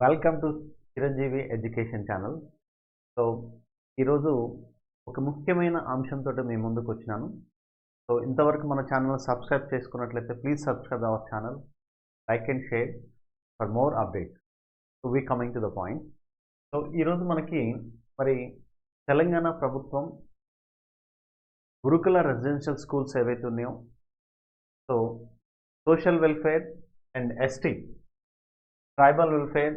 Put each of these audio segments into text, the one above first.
Welcome to Chiranjeevi education channel so ఈరోజు ఒక ముఖ్యమైన అంశంతో మీ ముందుకు వచ్చినాను. సో ఇంతవరకు మన ఛానల్ సబ్స్క్రైబ్ చేసుకున్నట్లయితే please subscribe our channel like and share for more update to we coming to the point so ఈరోజు మనకి మరి తెలంగాణ ప్రభుత్వం గురుకుల రెసిడెన్షియల్ స్కూల్స్ ఏవైతే ఉన్నాయో so social welfare and ST tribal welfare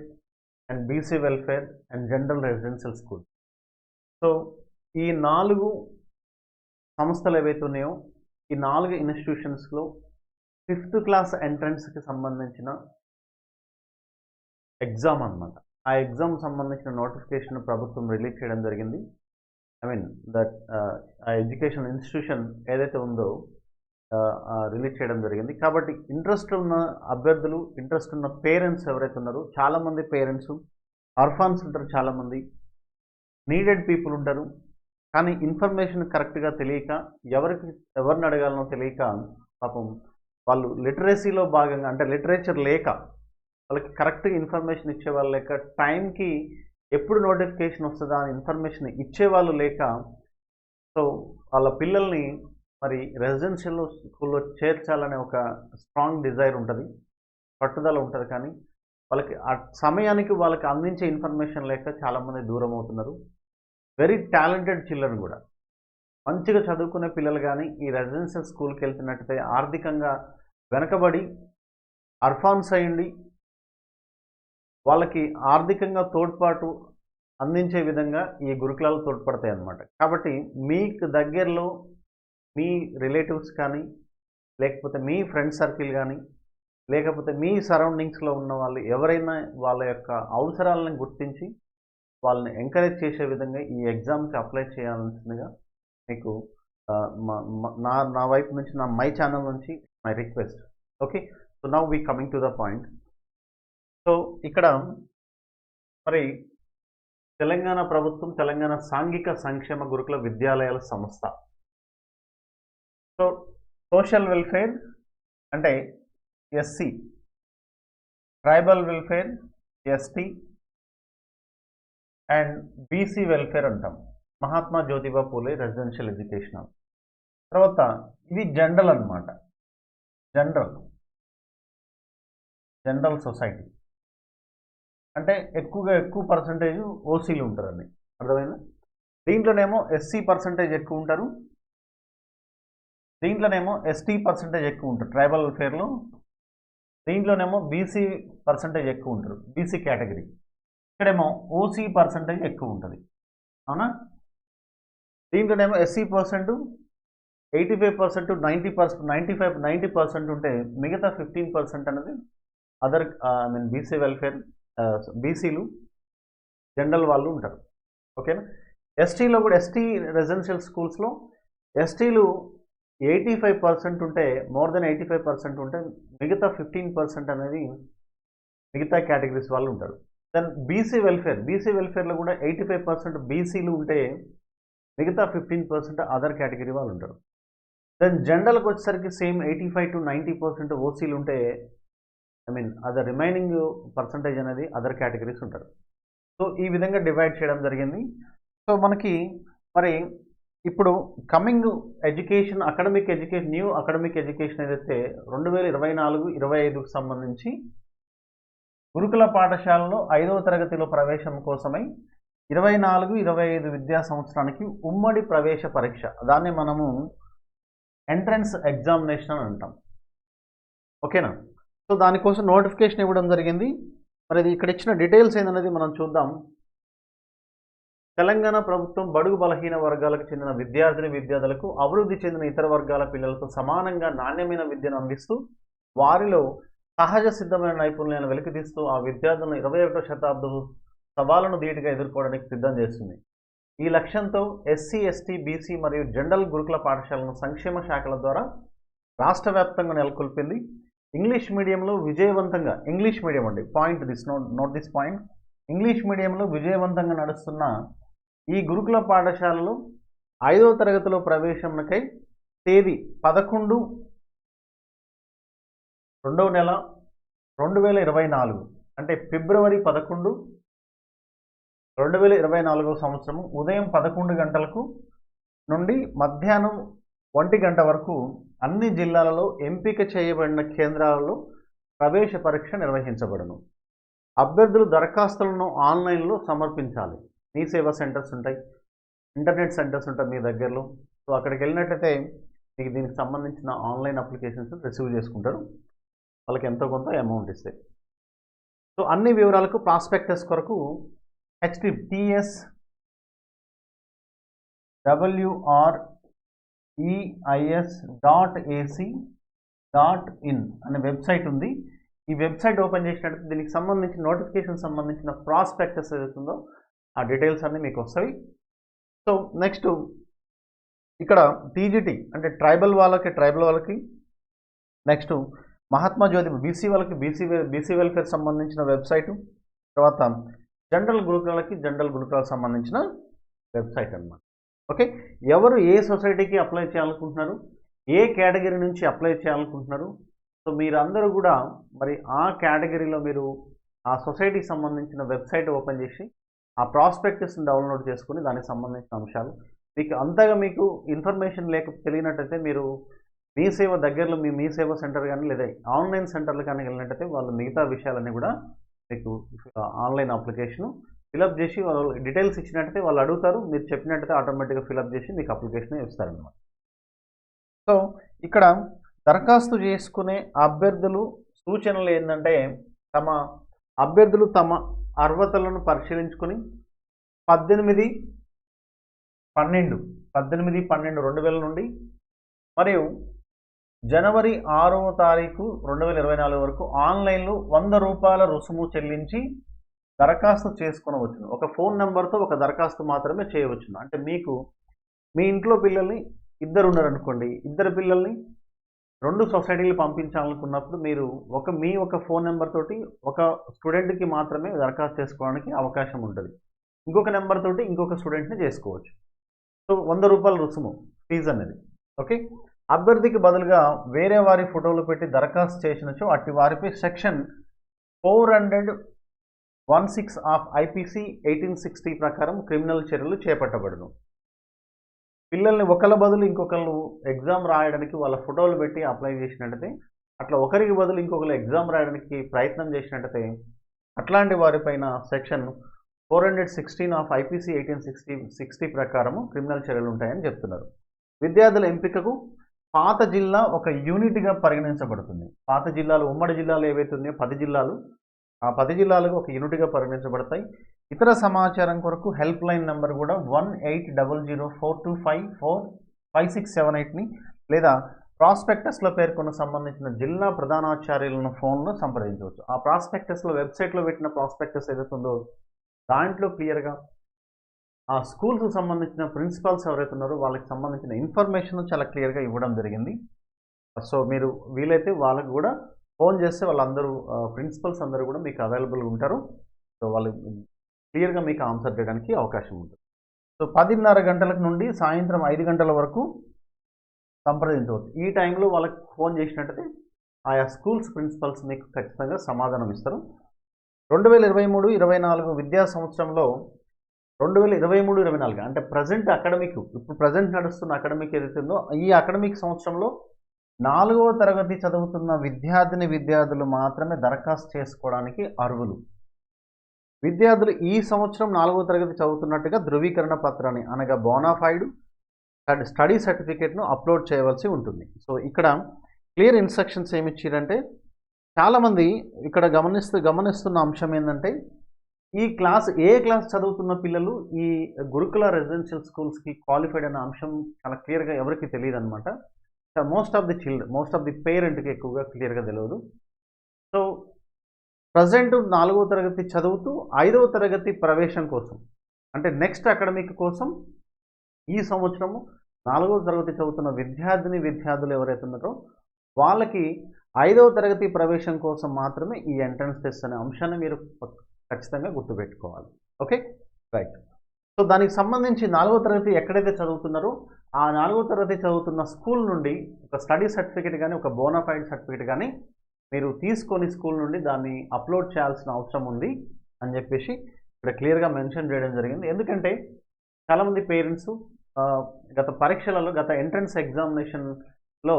and BC welfare and general residential school. So ఈ నాలుగు సంస్థలు ఏవైతే ఉన్నాయో ఈ నాలుగు ఇన్స్టిట్యూషన్స్లో ఫిఫ్త్ క్లాస్ ఎంట్రన్స్కి సంబంధించిన ఎగ్జామ్ అన్నమాట. ఆ ఎగ్జామ్ సంబంధించిన నోటిఫికేషన్ ప్రభుత్వం రిలీజ్ చేయడం జరిగింది. I mean that uh education institution ఏదైతే ఉందో రిలీజ్ చేయడం జరిగింది. కాబట్టి ఇంట్రెస్ట్ ఉన్న అభ్యర్థులు ఇంట్రెస్ట్ ఉన్న పేరెంట్స్ ఎవరైతే ఉన్నారో చాలామంది పేరెంట్స్ అర్ఫాన్స్ ఉంటారు చాలామంది. నీడెడ్ పీపుల్ ఉంటారు. కానీ ఇన్ఫర్మేషన్ కరెక్ట్గా తెలియక ఎవరికి ఎవరిని అడగాలనో తెలియక పాపం వాళ్ళు లిటరసీలో భాగంగా అంటే లిటరేచర్ లేక వాళ్ళకి కరెక్ట్గా ఇన్ఫర్మేషన్ ఇచ్చేవాళ్ళు లేక టైంకి ఎప్పుడు నోటిఫికేషన్ వస్తుందా అని ఇన్ఫర్మేషన్ ఇచ్చేవాళ్ళు లేక సో వాళ్ళ పిల్లల్ని మరి రెసిడెన్షియల్ స్కూల్లో చేర్చాలనే ఒక స్ట్రాంగ్ డిజైర్ ఉంటుంది పట్టుదల ఉంటుంది కానీ వాళ్ళకి ఆ సమయానికి వాళ్ళకి అందించే ఇన్ఫర్మేషన్ లేక చాలామంది దూరం అవుతున్నారు. వెరీ టాలెంటెడ్ చిల్డ్రన్ కూడా. మంచిగా చదువుకునే పిల్లలు కానీ ఈ రెసిడెన్షియల్ స్కూల్కి వెళ్తున్నట్టయితే ఆర్థికంగా వెనకబడి అర్ఫాన్స్ అయ్యండి. వాళ్ళకి ఆర్థికంగా తోడ్పాటు అందించే విధంగా ఈ గురుకులాలు తోడ్పడతాయి అన్నమాట కాబట్టి మీకు దగ్గరలో మీ రిలేటివ్స్ కానీ లేకపోతే మీ ఫ్రెండ్ సర్కిల్ కానీ లేకపోతే మీ సరౌండింగ్స్లో ఉన్న వాళ్ళు ఎవరైనా వాళ్ళ యొక్క అవసరాలను గుర్తించి వాళ్ళని ఎంకరేజ్ చేసే విధంగా ఈ ఎగ్జామ్కి అప్లై చేయాల్సిందిగా మీకు నా నా వైపు నుంచి నా మై ఛానల్ నుంచి my request. Okay? So now we coming to the point. So ఇక్కడ మరి తెలంగాణ ప్రభుత్వం తెలంగాణ సాంఘిక సంక్షేమ గురుకుల విద్యాలయాల సంస్థ. సో సోషల్ వెల్ఫేర్ అంటే SC tribal welfare ST and BC welfare అంటాం. Mahatma Jyotiba Phule residential educational. తర్వాత ఇది జనరల్ అనమాట జనరల్. General society. అంటే ఎక్కువగా ఎక్కువ పర్సంటేజ్ ఓసీలు ఉంటారండి. అర్థమైందా? దీంట్లోనేమో ఎస్సీ పర్సంటేజ్ ఎక్కువ ఉంటారు దీంట్లోనేమో ఎస్టీ పర్సంటేజ్ ఎక్కువ ఉంటారు ట్రైబల్ వెల్ఫేర్లో దీంట్లోనేమో బీసీ పర్సంటేజ్ ఎక్కువ ఉంటారు బీసీ కేటగిరీ ఇక్కడేమో ఓసీ పర్సంటేజ్ ఎక్కువ ఉంటుంది. అవునా? దీంట్లోనేమో SC percent eighty five percent ninety percent ninety five ninety percent ఉంటే మిగతా ఫిఫ్టీన్ పర్సెంట్ అనేది other I mean BC welfare బీసీలు జనరల్ వాళ్ళు ఉంటారు. ఓకేనా ఎస్టీలో కూడా ఎస్టీ రెసిడెన్షియల్ స్కూల్స్లో ఎస్టీలు ఎయిటీ ఫైవ్ పర్సెంట్ ఉంటే more than eighty five percent ఉంటే మిగతా ఫిఫ్టీన్ పర్సెంట్ అనేది మిగతా కేటగిరీస్ వాళ్ళు ఉంటారు. దెన్ బీసీ వెల్ఫేర్ బీసీ వెల్ఫేర్లో కూడా ఎయిటీ ఫైవ్ పర్సెంట్ బీసీలు ఉంటే మిగతా ఫిఫ్టీన్ పర్సెంట్ అదర్ కేటగిరీ వాళ్ళు ఉంటారు. దెన్ జనరల్కి వచ్చేసరికి same eighty five to ninety percent ఓసీలు ఉంటే I mean other remaining percentage అనేది అదర్ కేటగిరీస్ ఉంటారు. సో ఈ విధంగా డివైడ్ చేయడం జరిగింది. సో మనకి మరి ఇప్పుడు coming education academic education new academic education ఏదైతే రెండు వేల ఇరవై నాలుగు ఇరవై ఐదుకు సంబంధించి గురుకుల పాఠశాలలో ఐదవ తరగతిలో ప్రవేశం కోసమై ఇరవై నాలుగు ఇరవై ఐదు విద్యా సంవత్సరానికి ఉమ్మడి ప్రవేశ పరీక్ష. దాన్ని మనము ఎంట్రన్స్ ఎగ్జామినేషన్ అని అంటాం. ఓకేనా? సో దానికోసం నోటిఫికేషన్ ఇవ్వడం జరిగింది. మరి ఇక్కడ ఇచ్చిన డీటెయిల్స్ ఏందనేది మనం చూద్దాం. తెలంగాణ ప్రభుత్వం బడుగు బలహీన వర్గాలకు చెందిన విద్యార్థిని విద్యార్థులకు అభివృద్ధి చెందిన ఇతర వర్గాల పిల్లలతో సమానంగా నాణ్యమైన విద్యను అందిస్తూ వారిలో సహజ సిద్ధమైన నైపుణ్యాలను వెలికితీస్తూ ఆ విద్యార్థులను ఇరవై ఒకటో శతాబ్దపు సవాళ్ళను ధీటుగా ఎదుర్కోవడానికి సిద్ధం చేస్తుంది. ఈ లక్ష్యంతో ఎస్సీ ఎస్టీ బీసీ మరియు జనరల్ గురుకుల పాఠశాలను సంక్షేమ శాఖల ద్వారా రాష్ట్ర వ్యాప్తంగా నెలకొల్పింది. ఇంగ్లీష్ మీడియంలో విజయవంతంగా ఇంగ్లీష్ మీడియం అండి point this note note this point. English మీడియంలో విజయవంతంగా నడుస్తున్న ఈ గురుకుల పాఠశాలలో ఐదవ తరగతిలో ప్రవేశంకై తేదీ పదకొండు రెండవ నెల రెండు వేల ఇరవై నాలుగు అంటే ఫిబ్రవరి పదకొండు రెండు వేల ఇరవై నాలుగవ సంవత్సరం ఉదయం పదకొండు గంటలకు నుండి మధ్యాహ్నం ఒంటి గంట వరకు అన్ని జిల్లాలలో ఎంపిక చేయబడిన కేంద్రాలలో ప్రవేశ పరీక్ష నిర్వహించబడును. అభ్యర్థులు దరఖాస్తులను ఆన్లైన్లో సమర్పించాలి. మీ సేవా సెంటర్స్ ఉంటాయి ఇంటర్నెట్ సెంటర్స్ ఉంటాయి మీ దగ్గరలో. సో అక్కడికి వెళ్ళినట్టయితే మీకు దీనికి సంబంధించిన ఆన్లైన్ అప్లికేషన్స్ రిసీవ్ చేసుకుంటారు. వాళ్ళకి ఎంతో కొంత అమౌంట్ ఇస్తాయి. సో అన్ని వివరాలకు ప్రాస్పెక్టస్ కొరకు HTTPS WR EIS dot AC dot in అనే వెబ్సైట్ ఉంది. ఈ వెబ్సైట్ ఓపెన్ చేసినట్టు దీనికి సంబంధించిన నోటిఫికేషన్ సంబంధించిన ప్రాస్పెక్టస్ ఏదైతుందో ఆ డీటెయిల్స్ అన్నీ మీకు వస్తాయి. సో నెక్స్ట్ ఇక్కడ టీజీటీ అంటే ట్రైబల్ వాళ్ళకి ట్రైబల్ వాళ్ళకి నెక్స్ట్ మహాత్మా జ్యోతి బీసీ వాళ్ళకి బీసీ బీసీ వెల్ఫేర్ సంబంధించిన వెబ్సైటు తర్వాత జనరల్ గురుకులకి జనరల్ గురుకులకు సంబంధించిన వెబ్సైట్ అన్నమాట. ఓకే ఎవరు ఏ సొసైటీకి అప్లై చేయాలనుకుంటున్నారు? ఏ కేటగిరీ నుంచి అప్లై చేయాలనుకుంటున్నారు? సో మీరందరూ కూడా మరి ఆ కేటగిరీలో మీరు ఆ సొసైటీకి సంబంధించిన వెబ్సైట్ ఓపెన్ చేసి ఆ ప్రాస్పెక్టస్ని డౌన్లోడ్ చేసుకుని దానికి సంబంధించిన అంశాలు. మీకు అంతగా మీకు ఇన్ఫర్మేషన్ లేక తెలియనట్టయితే మీరు మీ సేవ దగ్గరలో మీ మీ సేవ సెంటర్ కానీ లేదా ఆన్లైన్ సెంటర్లు కానీ వెళ్ళినట్టయితే వాళ్ళు మిగతా విషయాలన్నీ కూడా మీకు ఆన్లైన్ అప్లికేషన్ ఫిలప్ చేసి వాళ్ళు డీటెయిల్స్ ఇచ్చినట్టయితే వాళ్ళు అడుగుతారు. మీరు చెప్పినట్టయితే ఆటోమేటిక్గా ఫిలప్ చేసి మీకు అప్లికేషన్ ఇస్తారనమాట సో ఇక్కడ దరఖాస్తు చేసుకునే అభ్యర్థులు సూచనలు ఏంటంటే తమ అభ్యర్థులు తమ అర్హతలను పరిశీలించుకొని పద్దెనిమిది పన్నెండు పద్దెనిమిది పన్నెండు రెండు వేల నుండి మరియు జనవరి ఆరవ తారీఖు రెండు వేల ఇరవై నాలుగు వరకు ఆన్లైన్లో వంద రూపాయల రుసుము చెల్లించి దరఖాస్తు చేసుకునవచ్చును. ఒక ఫోన్ నెంబర్తో ఒక దరఖాస్తు మాత్రమే చేయవచ్చును. అంటే మీకు మీ ఇంట్లో పిల్లల్ని ఇద్దరు ఉన్నారనుకోండి ఇద్దరు పిల్లల్ని రెండు సొసైటీలు పంపించాలనుకున్నప్పుడు మీరు ఒక మీ ఒక ఫోన్ నెంబర్ తోటి ఒక స్టూడెంట్కి మాత్రమే దరఖాస్తు చేసుకోవడానికి అవకాశం ఉంటుంది. ఇంకొక నెంబర్ తోటి ఇంకొక స్టూడెంట్ని చేసుకోవచ్చు. సో వంద రూపాయల రుసుము ఫీజు అనేది. ఓకే? అభ్యర్థికి బదులుగా వేరే వారి ఫోటోలు పెట్టి దరఖాస్తు చేసినచో అట్టి వారిపై section four hundred one six of IPC eighteen sixty ప్రకారం క్రిమినల్ చర్యలు చేపట్టబడును. పిల్లల్ని ఒకళ్ళ బదులు ఇంకొకళ్ళు ఎగ్జామ్ రాయడానికి వాళ్ళ ఫోటోలు పెట్టి అప్లై చేసినట్టయితే అట్లా ఒకరికి బదులు ఇంకొకరు ఎగ్జామ్ రాయడానికి ప్రయత్నం చేసినట్టయితే అట్లాంటి వారిపైన section four hundred sixteen of IPC eighteen sixty sixty ప్రకారము క్రిమినల్ చర్యలు ఉంటాయని చెప్తున్నారు. విద్యార్థుల ఎంపికకు పాత జిల్లా ఒక యూనిట్గా పరిగణించబడుతుంది. పాత జిల్లాలు ఉమ్మడి జిల్లాలు ఏవైతే ఉన్నాయో పది జిల్లాలు ఆ పది జిల్లాలకు ఒక యూనిట్గా పరిగణించబడతాయి. ఇతర సమాచారం కొరకు హెల్ప్ లైన్ నెంబర్ కూడా one eight double zero four two five four five six seven ఎయిట్ని లేదా ప్రాస్పెక్టస్లో పేర్కొన్న సంబంధించిన జిల్లా ప్రధానాచార్యులను ఫోన్లో సంప్రదించవచ్చు. ఆ ప్రాస్పెక్టస్లో వెబ్సైట్లో పెట్టిన ప్రాస్పెక్టస్ ఏదైతే ఉందో దాంట్లో క్లియర్గా ఆ స్కూల్కు సంబంధించిన ప్రిన్సిపాల్స్ ఎవరైతే ఉన్నారో వాళ్ళకి సంబంధించిన ఇన్ఫర్మేషన్ చాలా క్లియర్గా ఇవ్వడం జరిగింది. సో మీరు వీలైతే వాళ్ళకు కూడా ఫోన్ చేస్తే వాళ్ళందరూ ప్రిన్సిపల్స్ అందరూ కూడా మీకు అవైలబుల్గా ఉంటారు. సో వాళ్ళు క్లియర్గా మీకు ఆన్సర్ చేయడానికి అవకాశం ఉంటుంది. సో పదిన్నర గంటలకు నుండి సాయంత్రం ఐదు గంటల వరకు సంప్రదించవచ్చు. ఈ టైంలో వాళ్ళకి ఫోన్ చేసినట్టయితే ఆయా స్కూల్స్ ప్రిన్సిపల్స్ మీకు ఖచ్చితంగా సమాధానం ఇస్తారు. రెండు వేల ఇరవై మూడు ఇరవై నాలుగు విద్యా సంవత్సరంలో రెండు వేల ఇరవై మూడు ఇరవై నాలుగు అంటే ప్రజెంట్ అకాడమిక్ ఇప్పుడు ప్రజెంట్ నడుస్తున్న అకాడమిక్ ఏదైతుందో ఈ అకాడమిక్ సంవత్సరంలో నాలుగవ తరగతి చదువుతున్న విద్యార్థిని విద్యార్థులు మాత్రమే దరఖాస్తు చేసుకోవడానికి అర్హులు. విద్యార్థులు ఈ సంవత్సరం నాలుగో తరగతి చదువుతున్నట్టుగా ధృవీకరణ పత్రాన్ని అనగా బోనాఫైడ్ స్టడీ సర్టిఫికేట్ను అప్లోడ్ చేయవలసి ఉంటుంది. సో ఇక్కడ క్లియర్ ఇన్స్ట్రక్షన్స్ ఏమి ఇచ్చారంటే చాలామంది ఇక్కడ గమనిస్తూ గమనిస్తున్న అంశం ఏంటంటే ఈ క్లాస్ ఏ క్లాస్ చదువుతున్న పిల్లలు ఈ గురుకుల రెసిడెన్షియల్ స్కూల్స్కి క్వాలిఫైడ్ అనే అంశం చాలా క్లియర్గా ఎవరికి తెలియదు అనమాట most of the children most of the పేరెంట్కి ఎక్కువగా క్లియర్గా తెలియదు సో ప్రజెంట్ నాలుగవ తరగతి చదువుతూ ఐదవ తరగతి ప్రవేశం కోసం అంటే నెక్స్ట్ అకాడమిక్ కోసం ఈ సంవత్సరము నాలుగవ తరగతి చదువుతున్న విద్యార్థిని విద్యార్థులు ఎవరైతే ఉన్నారో వాళ్ళకి ఐదవ తరగతి ప్రవేశం కోసం మాత్రమే ఈ ఎంట్రన్స్ టెస్ట్ అనే అంశాన్ని మీరు ఖచ్చితంగా గుర్తుపెట్టుకోవాలి. ఓకే రైట్ సో దానికి సంబంధించి నాలుగో తరగతి ఎక్కడైతే చదువుతున్నారో ఆ నాలుగో తరగతి చదువుతున్న స్కూల్ నుండి ఒక స్టడీ సర్టిఫికేట్ కానీ ఒక బోనాఫైడ్ సర్టిఫికేట్ కానీ మీరు తీసుకొని స్కూల్ నుండి దాన్ని అప్లోడ్ చేయాల్సిన అవసరం ఉంది అని చెప్పేసి ఇక్కడ క్లియర్గా మెన్షన్ చేయడం జరిగింది. ఎందుకంటే చాలామంది పేరెంట్స్ గత పరీక్షలలో గత ఎంట్రన్స్ ఎగ్జామినేషన్లో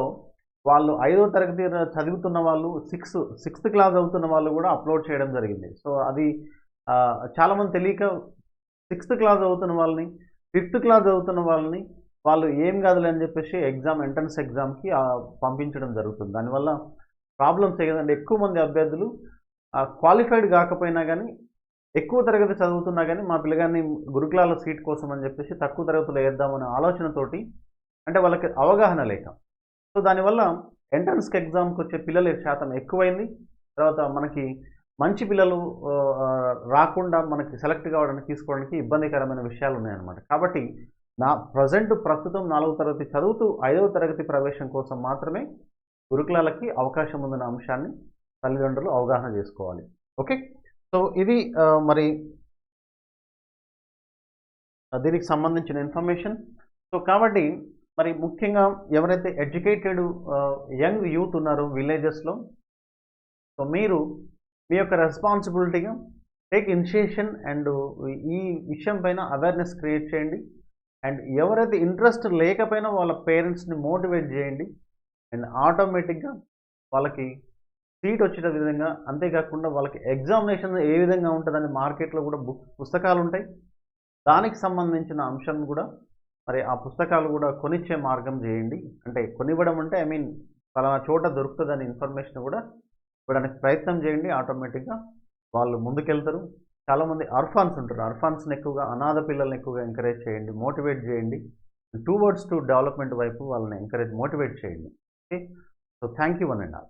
వాళ్ళు ఐదో తరగతి చదువుతున్న వాళ్ళు సిక్స్త్ సిక్స్త్ క్లాస్ అవుతున్న వాళ్ళు కూడా అప్లోడ్ చేయడం జరిగింది. సో అది చాలామంది తెలియక సిక్స్త్ క్లాస్ అవుతున్న వాళ్ళని ఫిఫ్త్ క్లాస్ చదువుతున్న వాళ్ళని వాళ్ళు ఏం కాదులే అని చెప్పేసి ఎగ్జామ్ ఎంట్రన్స్ ఎగ్జామ్కి పంపించడం జరుగుతుంది. దానివల్ల ప్రాబ్లమ్స్ ఏదంటే ఎక్కువ మంది అభ్యర్థులు క్వాలిఫైడ్ కాకపోయినా కానీ ఎక్కువ తరగతి చదువుతున్నా కానీ మా పిల్లగాన్ని గురుకులాల సీట్ కోసం అని చెప్పేసి తక్కువ తరగతిలో వేద్దామనే ఆలోచనతోటి అంటే వాళ్ళకి అవగాహన లేక. సో దానివల్ల ఎంట్రన్స్కి ఎగ్జామ్కి వచ్చే పిల్లల శాతం ఎక్కువైంది. తర్వాత మనకి మంచి పిల్లలు రాకుండా మనకి సెలెక్ట్ కావడానికి తీసుకోవడానికి ఇబ్బందికరమైన విషయాలు ఉన్నాయన్నమాట. కాబట్టి నా ప్రజెంట్ ప్రస్తుతం నాలుగో తరగతి చదువుతూ ఐదవ తరగతి ప్రవేశం కోసం మాత్రమే గురుకులాలకి అవకాశం ఉందన్న అంశాన్ని తల్లిదండ్రులు అవగాహన చేసుకోవాలి. ఓకే? సో ఇది మరి దీనికి సంబంధించిన ఇన్ఫర్మేషన్. సో కాబట్టి మరి ముఖ్యంగా ఎవరైతే ఎడ్యుకేటెడ్ యంగ్ యూత్ ఉన్నారో విలేజెస్లో సో మీరు మీ యొక్క రెస్పాన్సిబిలిటీగా టేక్ ఇనిషియేషన్ అండ్ ఈ విషయం పైన అవేర్నెస్ క్రియేట్ చేయండి. అండ్ ఎవరైతే ఇంట్రెస్ట్ లేకపోయినా వాళ్ళ పేరెంట్స్ని మోటివేట్ చేయండి. అండ్ ఆటోమేటిక్గా వాళ్ళకి సీట్ వచ్చే విధంగా అంతేకాకుండా వాళ్ళకి ఎగ్జామినేషన్ ఏ విధంగా ఉంటుందని మార్కెట్లో కూడా బుక్ పుస్తకాలు ఉంటాయి దానికి సంబంధించిన అంశం కూడా మరి ఆ పుస్తకాలు కూడా కొనిచ్చే మార్గం చేయండి. అంటే కొనివ్వడం అంటే ఐ మీన్ పలానా చోట దొరుకుతుందని ఇన్ఫర్మేషన్ కూడా ఇవ్వడానికి ప్రయత్నం చేయండి. ఆటోమేటిక్గా వాళ్ళు ముందుకెళ్తారు. చాలామంది అర్ఫాన్స్ ఉంటారు. అర్ఫాన్స్ని ఎక్కువగా అనాథ పిల్లల్ని ఎక్కువగా ఎంకరేజ్ చేయండి మోటివేట్ చేయండి. టూ వర్డ్స్ టు డెవలప్మెంట్ వైపు వాళ్ళని ఎంకరేజ్ మోటివేట్ చేయండి. Okay so thank you one and all